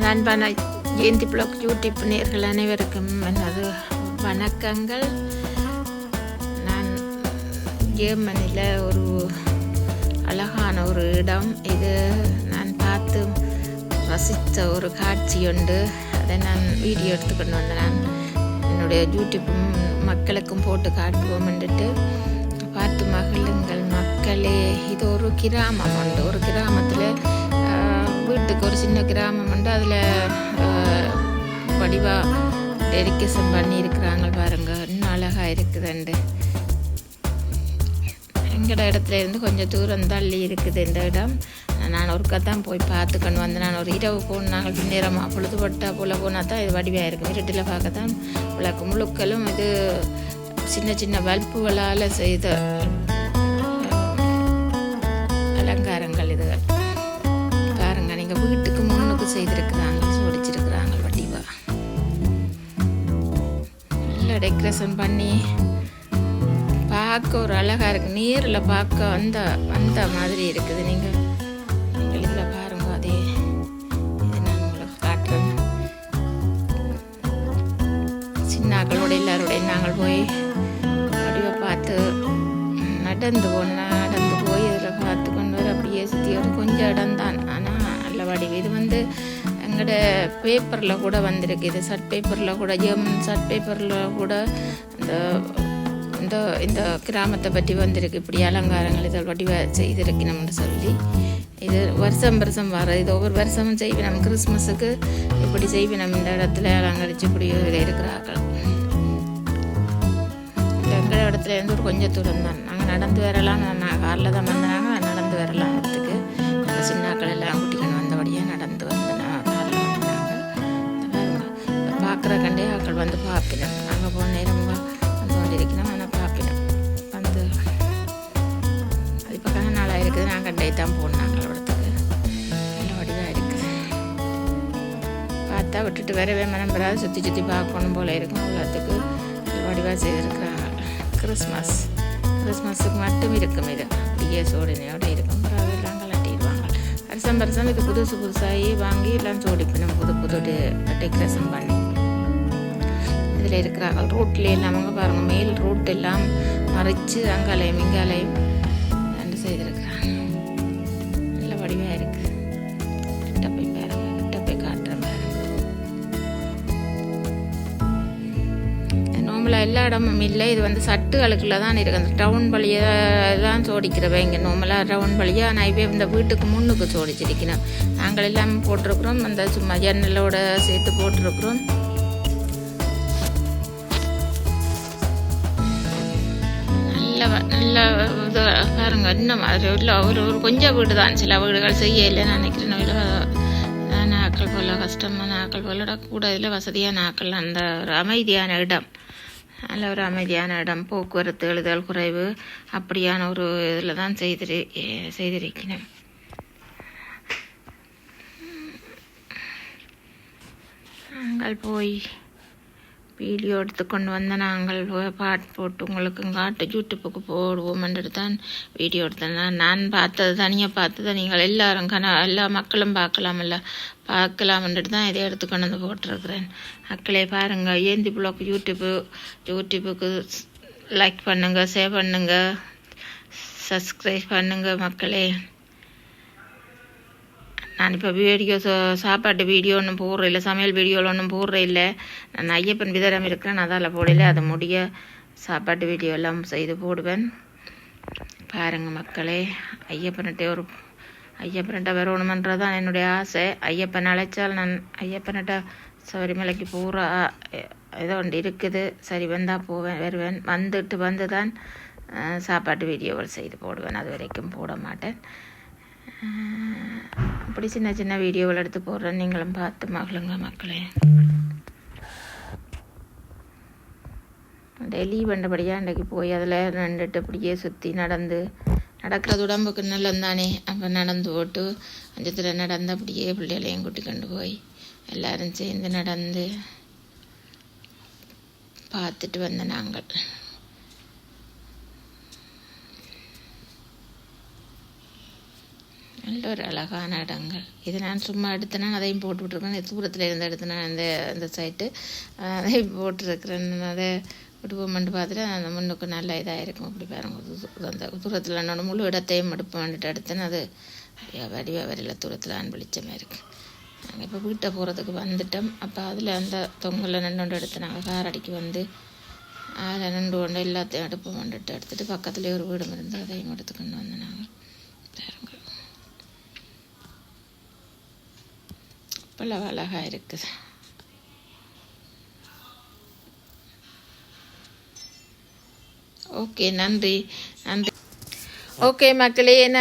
அன்பான ஏந்தி black YouTube நேர்கள் அனைவருக்கும் எனது வணக்கங்கள். நான் ஏமனில் ஒரு அழகான ஒரு இடம். இது நான் பார்த்து ரசித்த ஒரு காட்சி உண்டு. அதை நான் வீடியோ எடுத்துக்கொண்டு வந்தேன். நான் என்னுடைய யூடியூப் மக்களுக்கும் போட்டு காட்டுவோம் என்றுட்டு பார்த்து மகிழுங்கள் மக்களே. இது ஒரு கிராமம் உண்டு. ஒரு கிராமத்தில் வீட்டுக்கு ஒரு சின்ன கிராமம் உண்டு. அதில் வடிவாக டெரிக்கேஷன் பண்ணி இருக்கிறாங்க பாருங்க. இன்னும் அழகாக இருக்குதுண்டு. எங்கட இடத்துல இருந்து கொஞ்சம் தூரம் தள்ளி இருக்குது இந்த இடம். நான் ஒருக்கா தான் போய் பார்த்துக்கணும். வந்து நான் ஒரு இரவு போனாங்க பின்னேரமாக பொழுதுபட்டா போல் போனால் தான் இது வடிவாக இருக்கும். இருட்டில் பார்க்க தான் விளக்கு முழுக்களும் இது சின்ன சின்ன பல்புகளால் செய்த நல்ல டெக்கரேஷன் பண்ணி பார்க்க ஒரு அழகாக இருக்குது நீரில் பார்க்க வந்த வந்த மாதிரி இருக்குது. நீங்கள் நீங்கள் இதில் பாருங்க அதே இது நான் உங்களுக்கு காட்டுறேன். சின்னாக்களோட நாங்கள் போய் வடிவை பார்த்து நடந்து போனால் நடந்து போய் இதில் பார்த்து கொண்டு வர அப்படியே சுற்றி கொஞ்சம் இடம் தான். ஆனால் நல்ல வடிவு. இது வந்து எங்களோட பேப்பரில் கூட வந்திருக்கு. இது சர்ட் பேப்பரில் கூட ஜெர்மன் சர்ட் பேப்பரில் கூட இந்த இந்த இந்த கிராமத்தை பற்றி வந்திருக்கு. இப்படி அலங்காரங்கள் இதை வடிவ செய்திருக்கணும்னு சொல்லி. இது வருஷம் வருஷம் வர இது ஒவ்வொரு வருஷமும் செய்வினம். கிறிஸ்மஸுக்கு இப்படி செய்வினம். இந்த இடத்துல அலங்கரித்து இப்படி இதில் இருக்கிறார்கள். எங்கள் இடத்துல இருந்து ஒரு கொஞ்சம் தூரம் தான். நாங்கள் நடந்து வரலாம். நான் காரில் தான் வந்தாங்க நடந்து வரலாம். இடத்துக்கு பார்த்தா விட்டுட்டு வரவே மனம் பெறாது சுற்றி சுற்றி பார்க்கணும் போல இருக்கும் எல்லாத்துக்கு வடிவாக செய்திருக்கிறாங்க கிறிஸ்மஸ். கிறிஸ்மஸுக்கு மட்டும் இருக்கும் இது. அப்படியே சோடினையோடு இருக்கும். அப்புறம் அதெல்லாம் கலட்டிடுவாங்க வருஷம் வருஷம் இது புதுசு புதுசாகி வாங்கி எல்லாம் சோடிப்பினும் புது புது டெக்கரேஷன் பண்ணி. இதில் இருக்கிறாங்க ரோட்டில் எல்லாம் அவங்க பாருங்கள் மேல் ரோட் எல்லாம் மறைச்சு அங்காலையும் இங்காலையும் நார்மலாக எல்லா இடமும் இல்லை. இது வந்து சட்டு அழுக்கில் தான் இருக்குது அந்த டவுன் வழியாக தான் சோடிக்கிறவன் இங்கே நார்மலாக டவுன் வழியாக நான் இப்போ இந்த வீட்டுக்கு முன்னுக்கு சோடிச்சிருக்கிறேன். நாங்கள் எல்லாமே போட்டிருக்கிறோம். அந்த சும்மா ஜன்னலோட சேர்த்து போட்டிருக்கிறோம். நல்ல நல்ல இது பாருங்க. இன்னும் அது இல்லை ஒரு ஒரு கொஞ்சம் வீடு தான். சில வீடுகள் செய்ய இல்லை நினைக்கிறேன். வீடு ஆக்கள் போல் கஷ்டமான ஆக்கள் போல. கூட இதில் வசதியான ஆக்கள் அந்த ஒரு அமைதியான இடம். நல்ல ஒரு அமைதியான இடம் போக்குவரத்து எழுதல் குறைவு அப்படியான ஒரு இதில் தான் செய்திரு செய்திருக்கிறேன். நாங்கள் போய் வீடியோ எடுத்து கொண்டு வந்து நாங்கள் பாட்டு போட்டு உங்களுக்கு காட்டு யூடியூப்புக்கு போடுவோம்ன்றது தான் வீடியோ எடுத்தேன். நான் பார்த்தது தனியாக பார்த்தது நீங்கள் எல்லாரும் கன எல்லா மக்களும் பார்க்கலாமல்ல பார்க்கலாம்ன்றது தான் இதை எடுத்து கொண்டு வந்து போட்டிருக்கிறேன். மக்களே பாருங்கள் ஏந்தி பிளாக் யூடியூப்பு யூடியூப்புக்கு லைக் பண்ணுங்கள் ஷேர் பண்ணுங்கள் சப்ஸ்கிரைப் பண்ணுங்கள் மக்களே. நான் இப்போ வீடியோ சாப்பாட்டு வீடியோ ஒன்றும் போடுற இல்லை சமையல் வீடியோவில் ஒன்றும் போடுற இல்லை நான் ஐயப்பன் விதரம் இருக்கிறேன் அதால் போடல அதை முடிய சாப்பாட்டு வீடியோ எல்லாம் செய்து போடுவேன் பாருங்கள் மக்களே ஐயப்பன்கிட்ட ஒரு ஐயப்பன்கிட்ட வரணுமன்றதான் என்னுடைய ஆசை ஐயப்பன் அழைச்சால் நான் ஐயப்பன்கிட்ட சபரிமலைக்கு போகிற ஏதோ ஒன்று இருக்குது சரி வந்தால் போவேன் வருவேன் வந்துட்டு வந்து தான் சாப்பாட்டு வீடியோவில் செய்து போடுவேன் அது வரைக்கும் போட மாட்டேன் அப்படி சின்ன சின்ன வீடியோவில் எடுத்து போடுறேன் நீங்களும் பார்த்து மகளுங்க மக்களே. டெய்லி பண்ணபடியாக இன்றைக்கு போய் அதில் நின்றுட்டு அப்படியே சுற்றி நடந்து நடக்கிறது உடம்புக்கு நல்லது தானே அப்போ நடந்து போட்டு அஞ்சத்தில் நடந்து அப்படியே பிள்ளைகளையும் கூட்டி கொண்டு போய் எல்லாரும் சேர்ந்து நடந்து பார்த்துட்டு வந்த நாங்கள். நல்ல ஒரு அழகான இடங்கள். இது நான் சும்மா எடுத்தேன்னா அதையும் போட்டுவிட்ருக்கேன் தூரத்தில் இருந்து எடுத்தேன் அந்த அந்த சைட்டு அதையும் போட்டிருக்கிறேன். அதை விடுவோம்னு பார்த்துட்டு அந்த முன்னுக்கு நல்ல இதாக இருக்கும். அப்படி பாருங்க அந்த தூரத்தில் என்னோட முழு இடத்தையும் எடுப்பேன்ட்டு எடுத்தேன்னு அது வடிவ வரையில் தூரத்தில் அன் இருக்குது நாங்கள் இப்போ வீட்டை போகிறதுக்கு வந்துட்டோம். அப்போ அதில் அந்த தொங்கலில் நின்று எடுத்து நாங்கள் கார் அடிக்கு வந்து அதில் நின்று கொண்டு எல்லாத்தையும் எடுப்போம் வந்துட்டு எடுத்துகிட்டு பக்கத்துலேயே ஒரு வீடும் இருந்து அதையும் எடுத்துக்கொண்டு வந்தோம் நாங்கள் பாருங்கள் இவ்வளவு அழகாக இருக்குது. ஓகே நன்றி. நன்றி. ஓகே மக்களே என்ன